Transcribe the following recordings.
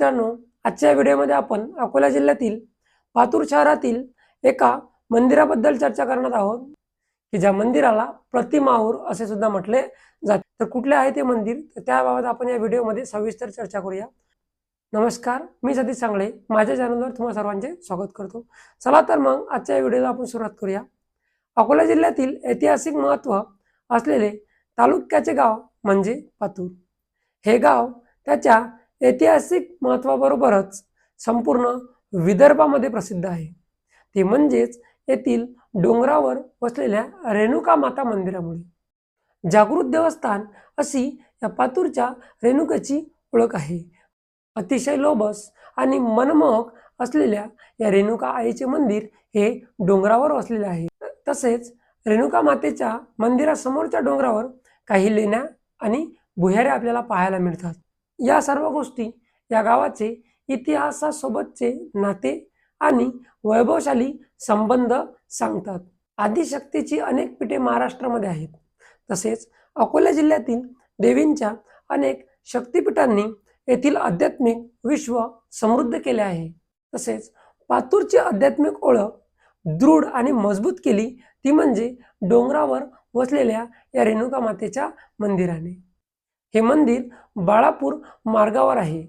मित्रांनो आजच्या व्हिडिओमध्ये आपण अकोला जिल्ह्यातील पातूर शहरातील एका मंदिराबद्दल चर्चा करणार आहोत. की ज्या मंदिराला प्रतिमाहूर असे सुद्धा म्हटले जाते. तर कुठले आहे ते मंदिर? तर त्याबाबत आपण या व्हिडिओमध्ये सविस्तर चर्चा करूया. नमस्कार मी सतीश सांगळे. माझ्या चॅनलवर तुम्हा सर्वांचे स्वागत करतो. चला तर मग आजच्या व्हिडिओला आपण सुरुवात करूया. अकोला जिल्ह्यातील ऐतिहासिक महत्त्व असलेले तालुक्याचे गाव म्हणजे पातूर. हे गाव त्याच्या ऐतिहासिक महत्त्वाबरोबरच संपूर्ण विदर्भामध्ये प्रसिद्ध आहे. ते म्हणजेच येथील डोंगरावर वसलेल्या रेणुका माता मंदिरामुळे. जागृत देवस्थान अशी या पातूरच्या रेणुकाची ओळख आहे. अतिशय लोभस आणि मनमोहक असलेल्या या रेणुका आईचे मंदिर हे डोंगरावर वसलेले आहे. तसेच रेणुका मातेच्या मंदिरासमोरच्या डोंगरावर काही लेण्या आणि भुयारे आपल्याला पाहायला मिळतात. या सर्व गोष्टी या गावाचे इतिहासासोबतचे नाते आणि वैभवशाली संबंध सांगतात. आदिशक्तीची अनेक पीठे महाराष्ट्रामध्ये आहेत. तसेच अकोला जिल्ह्यातील देवींच्या अनेक शक्तिपीठांनी येथील आध्यात्मिक विश्व समृद्ध केले आहे. तसेच पातूरची आध्यात्मिक ओळख दृढ आणि मजबूत केली ती म्हणजे डोंगरावर वसलेल्या या रेणुका मातेच्या मंदिराने. हे मंदिर बाळापूर मार्गावर आहे.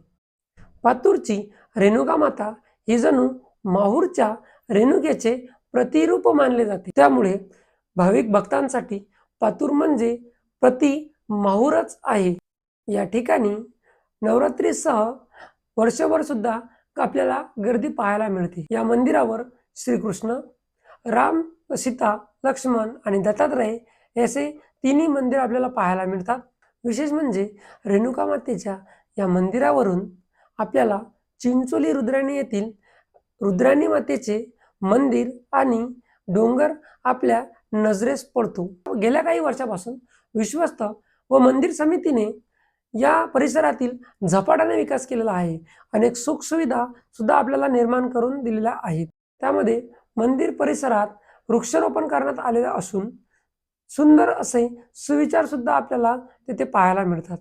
पातूरची रेणुका माता ही जणू माहूरच्या रेणुकेचे प्रतिरूप मानले जाते. त्यामुळे भाविक भक्तांसाठी पातूर म्हणजे प्रति माहूरच आहे. या ठिकाणी नवरात्रीसह वर्षभर सुद्धा आपल्याला गर्दी पाहायला मिळते. या मंदिरावर श्रीकृष्ण राम सीता लक्ष्मण आणि दत्तात्रय असे तिन्ही मंदिर आपल्याला पाहायला मिळतात. विशेष म्हणजे रेणुका मातेच्या या मंदिरावरून आपल्याला चिंचोली रुद्राणी येथील रुद्राणी मातेचे मंदिर आणि डोंगर आपल्या नजरेस पडतो. गेल्या काही वर्षापासून विश्वस्त व मंदिर समितीने या परिसरातील झपाट्याने विकास केलेला आहे. अनेक सुखसुविधा सुद्धा आपल्याला निर्माण करून दिलेल्या आहेत. त्यामध्ये मंदिर परिसरात वृक्षारोपण करण्यात आलेलं असून सुंदर असे सुविचारसुद्धा आपल्याला तिथे पाहायला मिळतात.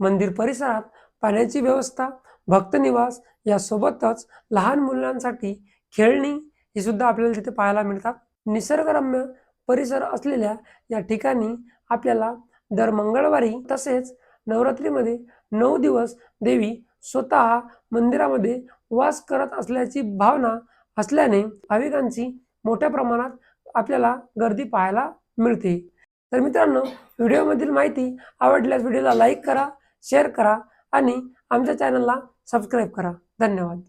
मंदिर परिसरात पाण्याची व्यवस्था भक्तनिवास यासोबतच लहान मुलांसाठी खेळणी ही सुद्धा आपल्याला तिथे पाहायला मिळतात. निसर्गरम्य परिसर असलेल्या या ठिकाणी आपल्याला दर मंगळवारी तसेच नवरात्रीमध्ये नऊ दिवस देवी स्वतः मंदिरामध्ये वास करत असल्याची भावना असल्याने भाविकांची मोठ्या प्रमाणात आपल्याला गर्दी पाहायला मिळते. तर मित्रांनो व्हिडिओमधील माहिती आवडल्यास व्हिडिओला लाईक करा शेअर करा आणि आमच्या चॅनलला सबस्क्राईब करा. धन्यवाद.